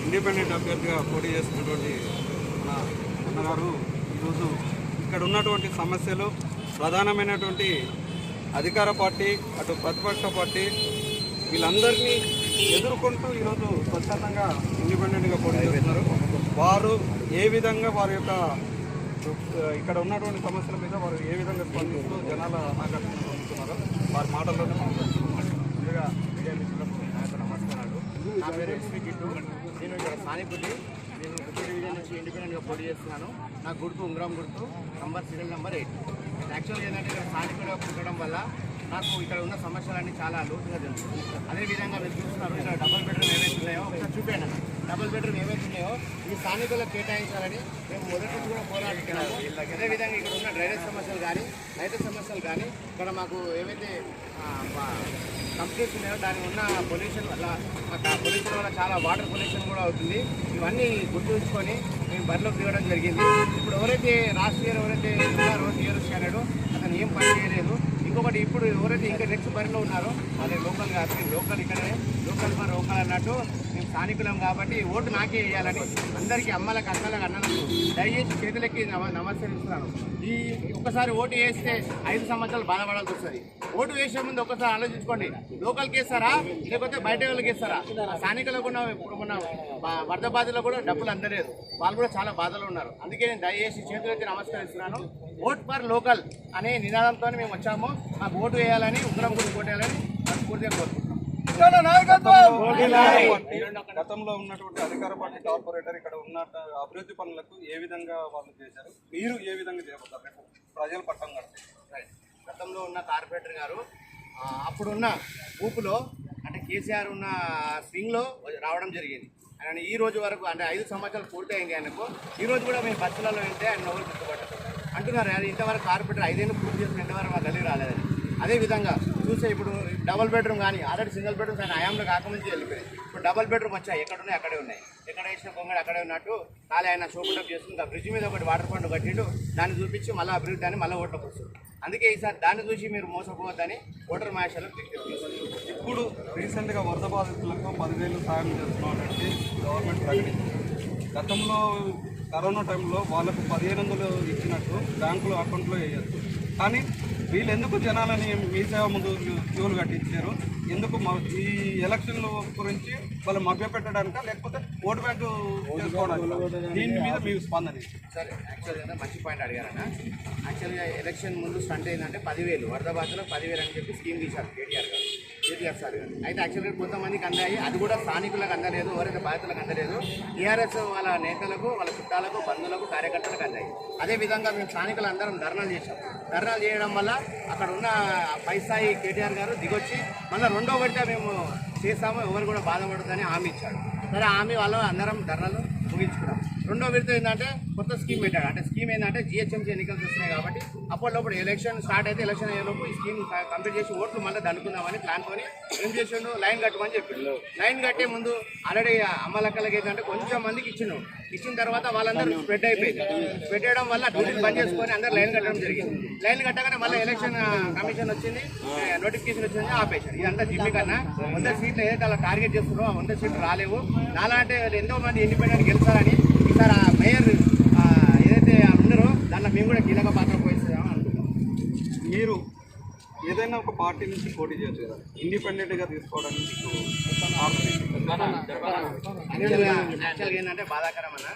Independent అభ్యర్థిగా పోటీ చేస్తున్నటువంటి మన అన్నగారు ఈరోజు ఇక్కడ ఉన్నటువంటి సమస్యలు ప్రధానమైనటువంటి అధికార పార్టీ అటు ప్రతిపక్ష పార్టీ వీళ్ళందరినీ ఎదుర్కొంటూ ఈరోజు స్వచ్ఛందంగా ఇండిపెండెంట్గా పోటీ చేస్తున్నారు. వారు ఏ విధంగా వారి యొక్క ఇక్కడ ఉన్నటువంటి సమస్యల మీద వారు ఏ విధంగా స్పందిస్తూ జనాల ఆకర్షణ పొందుతున్నారో వారి మాటల్లోనే మాట్లాడుతున్నారు పేరెంట్స్ పేరు నేను ఇక్కడ స్థానికుడి నేను డివిజన్ నుంచి ఇండిపెండెంట్గా పోటీ చేస్తున్నాను. నా గుర్తు ఉంగరం గుర్తు నంబర్ సీరియల్ నెంబర్ ఎయిట్. యాక్చువల్గా ఏంటంటే ఇక్కడ స్థానికుడిగా పుట్టడం వల్ల నాకు ఇక్కడ ఉన్న సమస్యలన్నీ చాలా లోతుగా తెలుసు అదేవిధంగా మీరు చూస్తున్నారు ఇక్కడ డబుల్ బెడ్రూమ్ ఏవైతే ఉన్నాయో ఒకసారి చూపాను డబుల్ బెడ్రూమ్ ఏవైతే ఉన్నాయో ఈ స్థానికులకు కేటాయించాలని మేము మొదటి నుంచి కూడా పోరాడుతున్నాము అదేవిధంగా ఇక్కడ ఉన్న డ్రైనేజ్ సమస్యలు కానీ రైతు సమస్యలు కానీ ఇక్కడ మాకు ఏవైతే కంపెనీస్ ఉన్నాయో దాని ఉన్న పొల్యూషన్ వల్ల పొల్యూషన్ వల్ల చాలా వాటర్ పొల్యూషన్ కూడా అవుతుంది. ఇవన్నీ గుర్తుంచుకొని మేము బరిలోకి దిగడం జరిగింది. ఇప్పుడు ఎవరైతే రాష్ట్రీయ ఇయర్ ఎవరైతే ఉన్నారో టీఆర్ఎస్ క్యాండిడేట్ అతను ఏం పని చేయలేదు ఇంకొకటి ఇప్పుడు ఎవరైతే ఉన్నారు. అదే లోకల్ కాదు లోకల్ ఇక్కడే లోకల్ మరి లోకల్ అన్నట్టు స్థానికులం కాబట్టి ఓటు నాకే వేయాలని అందరికీ అమ్మలకు అక్కలకు అన్నలకు దయచేసి చేతులెక్కి నమ నమస్కరిస్తున్నాను. ఈ ఒకసారి ఓటు వేస్తే ఐదు సంవత్సరాలు బాధపడాల్సి వస్తుంది. ఓటు వేసే ముందు ఒకసారి ఆలోచించుకోండి. లోకల్కి వేస్తారా లేకపోతే బయట వాళ్ళకి వేస్తారా ఆ స్థానికులకు ఉన్న ఇప్పుడు ఉన్న వరద బాధలో కూడా డబ్బులు అందలేదు. వాళ్ళు కూడా చాలా బాధలో ఉన్నారు. అందుకే నేను దయచేసి చేతులెత్తి నమస్కరిస్తున్నాను. ఓట్ ఫర్ లోకల్ అనే నినాదంతో మేము వచ్చాము. మాకు ఓటు వేయాలని ఉగ్రం కూడా కొట్టేయాలని మనస్ఫూర్తిగా కోరుకుంటున్నాం పార్టీ గతంలో ఉన్నటువంటి అధికార పార్టీ కార్పొరేటర్ ఇక్కడ ఉన్న అభివృద్ధి పనులకు ఏ విధంగా వాళ్ళు చేశారు? మీరు ఏ విధంగా చేయబోతారు రేపు ప్రజలు పట్టం కడితే రైట్. గతంలో ఉన్న కార్పొరేటర్ గారు అప్పుడున్న ఊపులో అంటే కేసీఆర్ ఉన్న స్వింగ్లో రావడం జరిగింది. ఆయన ఈ రోజు వరకు అంటే ఐదు సంవత్సరాలు పూర్తయింది ఆయనకు. ఈ రోజు కూడా మేము బస్సులలో వెళ్తే ఆయన ఎవరు గుర్తుపట్టారు అంటున్నారు ఇంతవరకు కార్పొరేటర్ ఐదేళ్ళు పూర్తి చేసిన ఇంతవరకు మా గల్లీ రాలేదని. అదేవిధంగా చూసే ఇప్పుడు డబుల్ బెడ్రూమ్ కానీ ఆల్రెడీ సింగిల్ బెడ్రూమ్స్ ఆయన హయాంలో కాకముందు వెళ్ళిపోయాయి ఇప్పుడు డబుల్ బెడ్రూమ్ వచ్చాయి ఎక్కడ ఉన్నాయి అక్కడే ఉన్నాయి. ఎక్కడ వేసిన కొంగడు అక్కడే ఉన్నట్టు ఖాళీ ఆయన షోపుటప్ చేస్తుంది ఆ బ్రిడ్జ్ మీద ఒకటి వాటర్ పండు కట్టిండు దాన్ని చూపించి మళ్ళీ అభివృద్ధి అని మళ్ళీ ఓట్లకు వస్తుంది అందుకే ఈసారి దాన్ని చూసి మీరు మోసపోవద్దని ఓటర్ మహేషాలకు ఇప్పుడు రీసెంట్గా వరద బాధితులకు పదివేలు సాయం చేస్తున్నామంటే గవర్నమెంట్ ప్రకటించింది గతంలో కరోనా టైంలో వాళ్ళకు పదిహేను వందలు ఇచ్చినట్టు బ్యాంకులో అకౌంట్లో వేయచ్చు కానీ వీళ్ళు ఎందుకు జనాలని మీ సేవ ముందు క్యూలు కట్టించారు? ఎందుకు మ- ఈ ఎలక్షన్ల గురించి వాళ్ళు మభ్యపెట్టడానికా? లేకపోతే ఓటు బ్యాంకు చేసుకోవడానికి? దీని మీద మీ స్పందన? సరే యాక్చువల్గా మంచి పాయింట్ అడిగారన్న. యాక్చువల్గా ఎలక్షన్ ముందు స్టంట్ ఏంటంటే పదివేలు వరద బాధలో పదివేలు అని చెప్పి స్కీమ్ తీశారు కేటీఆర్ గారు. కేటీఆర్ సార్ గారు. అయితే యాక్చువల్గా కొంతమందికి అందాయి అది కూడా స్థానికులకు అందలేదు ఎవరైతే బాధితులకు అందలేదు టీఆర్ఎస్ వాళ్ళ నేతలకు వాళ్ళ చుట్టాలకు బంధువులకు కార్యకర్తలకు అందాయి అదేవిధంగా మేము స్థానికులు అందరం ధర్నాలు చేశాం. ధర్నాలు చేయడం వల్ల అక్కడ ఉన్న పై కేటీఆర్ గారు దిగొచ్చి మళ్ళీ రెండో విడత మేము చేస్తాము ఎవరు కూడా బాధపడదని హామీ ఇచ్చాడు. సరే హామీ వాళ్ళు అందరం ధర్నాలు ముగించుకున్నాం. రెండో విడత ఏంటంటే కొత్త స్కీమ్ పెట్టాడు అంటే స్కీమ్ ఏంటంటే జిహెచ్ఎంసీ ఎన్నికలు వస్తున్నాయి కాబట్టి అప్పటిలోప్పుడు ఎలక్షన్ స్టార్ట్ అయితే ఎలక్షన్ అయ్యేలోపు ఈ స్కీమ్ కంప్లీట్ చేసి ఓట్లు మళ్ళీ దండుకుందామని ప్లాన్ కొని ఏం చేసిండు? లైన్ కట్టమని చెప్పిండు. లైన్ కట్టే ముందు ఆల్రెడీ అమ్మలక్కలకి ఏంటంటే కొంచెం మందికి ఇచ్చిండు. ఇచ్చిన తర్వాత వాళ్ళందరూ స్ప్రెడ్ అయిపోయింది. స్ప్రెడ్ చేయడం వల్ల డ్యూటీలు బంద్ చేసుకొని అందరూ లైన్ కట్టడం జరిగింది. లైన్ కట్టగానే మళ్ళీ ఎలక్షన్ కమిషన్ వచ్చింది. నోటిఫికేషన్ వచ్చింది ఆపేశారు. ఇదంతా జిమ్మి కన్నా వంద సీట్లు ఏదైతే అలా టార్గెట్ చేస్తున్నారో ఆ వంద సీట్లు రాలేవు. నాలాంటి ఎంతో మంది ఇండిపెండెంట్ గెలుస్తారని ఈసారి ఆ మేయర్ ఏదైతే ఉన్నారో దాంట్లో మేము కూడా కీలక పాత్ర పోయిస్తామని అనుకుంటున్నాం. మీరు ఏదైనా ఒక పార్టీ నుంచి పోటీ చేయొచ్చు కదా ఇండిపెండెంట్గా తీసుకోవడానికి యాక్చువల్గా ఏంటంటే బాధాకరం అన్న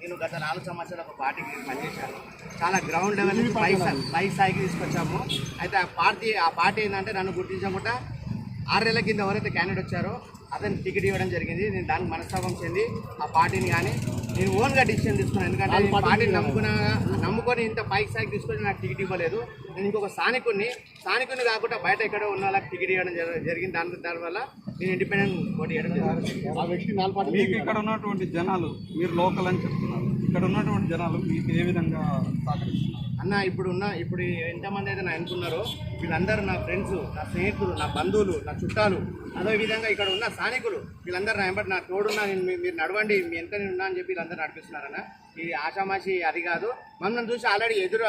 నేను గత నాలుగు సంవత్సరాలు ఒక పార్టీకి పనిచేశాను. చాలా గ్రౌండ్ లెవెల్ నుంచి పై స్థాయి పై స్థాయికి తీసుకొచ్చాము. అయితే ఆ పార్టీ ఆ పార్టీ ఏంటంటే నన్ను గుర్తించకుండా ఆరేళ్ళ కింద ఎవరైతే క్యాండిడేట్ వచ్చారో అతను టికెట్ ఇవ్వడం జరిగింది. నేను దానికి మనస్తాపం చెంది ఆ పార్టీని కానీ నేను ఓన్గా డిసిషన్ తీసుకున్నాను. ఎందుకంటే పార్టీని నమ్ముకున్నా నమ్ముకొని ఇంత పై స్థాయికి తీసుకొని నాకు టికెట్ ఇవ్వలేదు. నేను ఇంకొక స్థానికుడిని స్థానికుడిని కాకుండా బయట ఎక్కడో ఉన్న వాళ్ళకి టికెట్ ఇవ్వడం జరి- జరిగింది. దాని దానివల్ల నేను ఇండిపెండెంట్ పోటీ చేయడం జరిగింది. మీకు ఇక్కడ ఉన్నటువంటి జనాలు మీరు లోకల్ అని చెప్తున్నారు. ఇక్కడ ఉన్నటువంటి జనాలు మీకు ఏ విధంగా సహకరిస్తున్నారు? అన్న ఇప్పుడు ఉన్న ఇప్పుడు ఎంతమంది అయితే నా అనుకున్నారో వీళ్ళందరూ నా ఫ్రెండ్స్ నా స్నేహితులు నా బంధువులు నా చుట్టాలు అదే విధంగా ఇక్కడ ఉన్న స్థానికులు వీళ్ళందరూ వెంబడి నా తోడున్నా నేను మీరు నడవండి మీ ఎంత నేను ఉన్నా అని చెప్పి వీళ్ళందరూ నడిపిస్తున్నారన్న. ఇది ఆషామాషి అది కాదు. మమ్మల్ని చూసి ఆల్రెడీ ఎదురు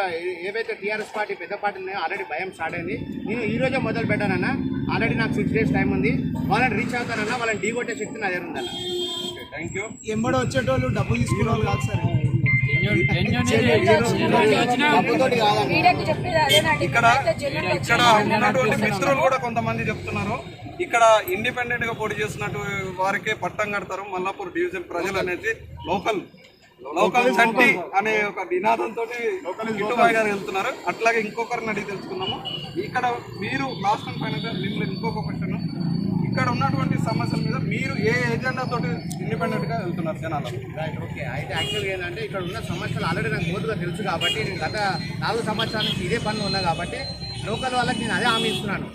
ఏవైతే టీఆర్ఎస్ పార్టీ పెద్ద పార్టీ ఉన్నాయో ఆల్రెడీ భయం స్టార్ట్ అయింది. నేను ఈ రోజే మొదలు పెట్టానన్నా. ఆల్రెడీ నాకు సిక్స్ డేస్ టైం ఉంది. వాళ్ళని రీచ్ అవుతానన్నా వాళ్ళని ఢీకొట్టే శక్తి నా దగ్గర ఉందన్న. థ్యాంక్ యూ ఎంబడి వచ్చేటోళ్ళు డబ్బులు తీసుకునే వాళ్ళు కాదు సార్. ఇక్కడ ఇక్కడ ఉన్నటువంటి మిత్రులు కూడా కొంతమంది చెప్తున్నారు. ఇక్కడ ఇండిపెండెంట్గా పోటీ చేస్తున్నట్టు వారికే పట్టం కడతారు. మల్లాపూర్ డివిజన్ ప్రజలు అనేది లోకల్. లోకల్ చంటి అనే ఒక నినాదంతో గిట్టుబాయ్ గారు వెళ్తున్నారు. అట్లాగే ఇంకొకరిని అడిగి తెలుసుకున్నాము ఇక్కడ మీరు లాస్ట్ అండ్ ఫైనల్గా మిమ్మల్ని ఇంకొక క్వశ్చన్ ఇక్కడ ఉన్నటువంటి సమస్యల మీద మీరు ఏ ఎజెండా తోటి ఇండిపెండెంట్గా వెళ్తున్నారు జనాలు? ఓకే అయితే యాక్చువల్గా ఏంటంటే ఇక్కడ ఉన్న సమస్యలు ఆల్రెడీ నాకు లోతుగా తెలుసు కాబట్టి నేను గత నాలుగు సంవత్సరాల నుంచి ఇదే పనులు ఉన్నా కాబట్టి లోకల్ వాళ్ళకి నేను అదే హామీ ఇస్తున్నాను.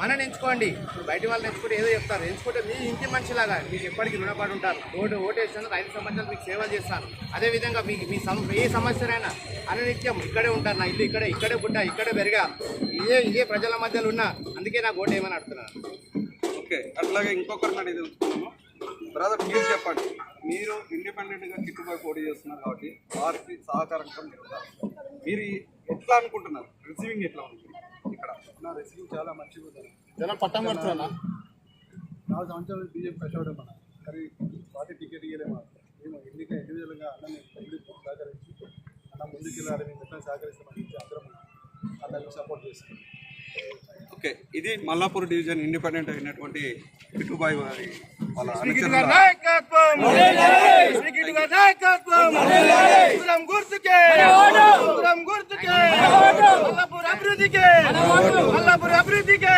మనని ఎంచుకోండి బయట వాళ్ళని ఎంచుకుంటే ఏదో చెప్తారు. ఎంచుకుంటే మీ ఇంటి మనిషిలాగా మీకు ఎప్పటికీ రుణపడి ఉంటారు ఓటు ఓటేసినందుకు ఐదు సంవత్సరాలు మీకు సేవలు చేస్తాను అదేవిధంగా మీకు మీ సమ ఏ సమస్యనైనా అననిత్యం ఇక్కడే ఉంటారు. నా ఇల్లు ఇక్కడే ఇక్కడే పుట్టా ఇక్కడే పెరిగా. ఇదే ఇదే ప్రజల మధ్యలో ఉన్నా అందుకే నాకు ఓటు ఏమని అడుగుతున్నాను ఓకే. అట్లాగే ఇంకొకరు అడిగి ఇది బ్రదర్ మీరు చెప్పండి. మీరు ఇండిపెండెంట్గా గా పోటీ చేస్తున్నారు కాబట్టి వారికి సహకారం మీరు ఎట్లా అనుకుంటున్నారు? రిసీవింగ్ ఎట్లా ఉంటుంది చాలా మంచిగా జనం పట్టం పడుతున్నా నాలుగు సంవత్సరాలు బీజేపీ కష్టపడే మన. కానీ పార్టీ టికెట్ ఇయ్యలేము మేము ఎన్నిక ఇండివిజువల్గా అన్న మేము సహకరించి అన్న ముందుకెళ్ళాలి మేము ఎట్లా సహకరిస్తామని అందరం అందరికి సపోర్ట్ చేస్తాం. ఓకే ఇది మల్లాపూర్ డివిజన్ ఇండిపెండెంట్ అయినటువంటి కిట్టుబాయి వారి వాళ్ళ ಅಭಿವೃದ್ಧಿಗೆ